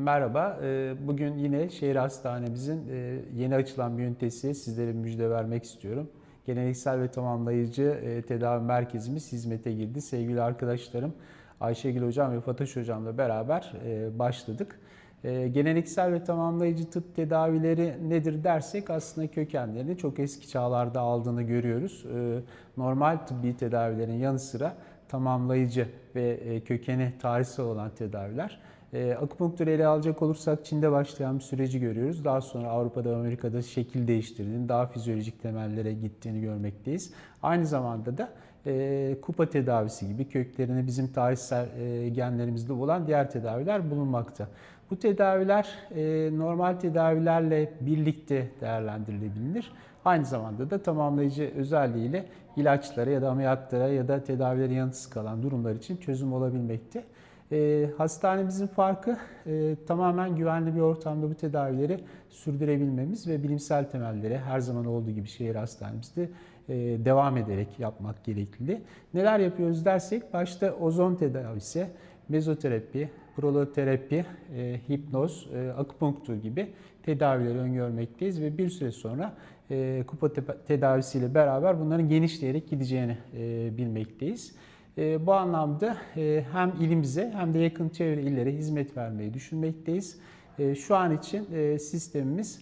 Merhaba, Ee, bugün yine şehir hastanemizin e, yeni açılan bir ünitesi sizlere müjde vermek istiyorum. Geleneksel ve tamamlayıcı e, tedavi merkezimiz hizmete girdi. Sevgili arkadaşlarım Ayşegül Hocam ve Fatoş Hocam'la beraber e, başladık. E, Geleneksel ve tamamlayıcı tıp tedavileri nedir dersek aslında kökenlerini çok eski çağlarda aldığını görüyoruz. E, Normal tıbbi tedavilerin yanı sıra tamamlayıcı ve e, kökeni tarihsel olan tedaviler. E, akupunktürü ele alacak olursak Çin'de başlayan bir süreci görüyoruz. Daha sonra Avrupa'da Amerika'da şekil değiştirdiğini, daha fizyolojik temellere gittiğini görmekteyiz. Aynı zamanda da e, kupa tedavisi gibi köklerini bizim tarihsel e, genlerimizde olan diğer tedaviler bulunmakta. Bu tedaviler e, normal tedavilerle birlikte değerlendirilebilir. Aynı zamanda da tamamlayıcı özelliğiyle ilaçlara ya da ameliyatlara ya da tedavilerin yanıtsız kalan durumlar için çözüm olabilmekte. E, hastanemizin farkı e, tamamen güvenli bir ortamda bu tedavileri sürdürebilmemiz ve bilimsel temelleri her zaman olduğu gibi şehir hastanemizde e, devam ederek yapmak gerekli. Neler yapıyoruz dersek başta ozon tedavisi, mezoterapi, proloterapi, e, hipnoz, e, akupunktur gibi tedavileri öngörmekteyiz ve bir süre sonra e, kupa te- tedavisiyle beraber bunların genişleyerek gideceğini e, bilmekteyiz. E, bu anlamda e, hem ilimize hem de yakın çevre illere hizmet vermeyi düşünmekteyiz. E, şu an için e, sistemimiz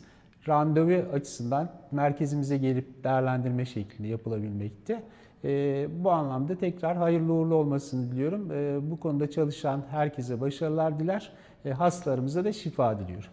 randevu açısından merkezimize gelip değerlendirme şeklinde yapılabilmekte. E, bu anlamda tekrar hayırlı uğurlu olmasını diliyorum. Bu konuda çalışan herkese başarılar diler. Hastalarımıza da şifa diliyorum.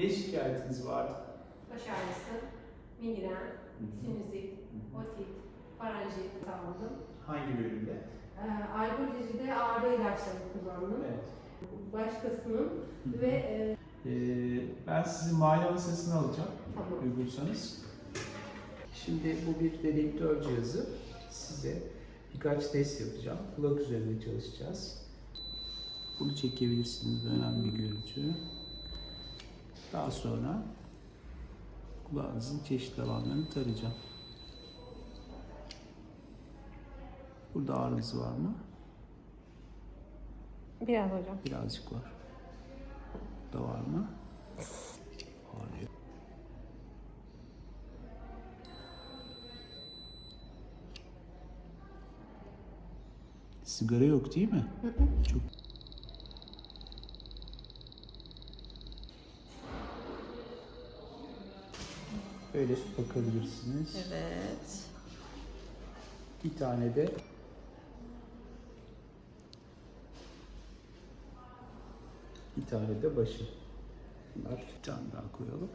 Ne şikayetiniz vardı? baş ağrısı, migren, sinüzit, otit, faranjit sağladım. Hangi bölümde? Ee, Alkolojide ağrı ilaçları kullandım. Evet. Başkasının ve e, Ee, ben sizi muayene masasına alacağım. tamam. Uygunsanız. Şimdi bu bir dedektör cihazı. Size birkaç test yapacağım. Kulak üzerinde çalışacağız. Bunu çekebilirsiniz. Bu önemli bir görüntü. Daha sonra kulağınızın çeşitli alanlarını tarayacağım. Burada ağrınız var mı? Biraz hocam. Birazcık var. Burada var mı? Sigara yok değil mi? Çok. Böyle bakabilirsiniz. Evet. Bir tane de bir tane de başı. Bunlar bir tane daha koyalım.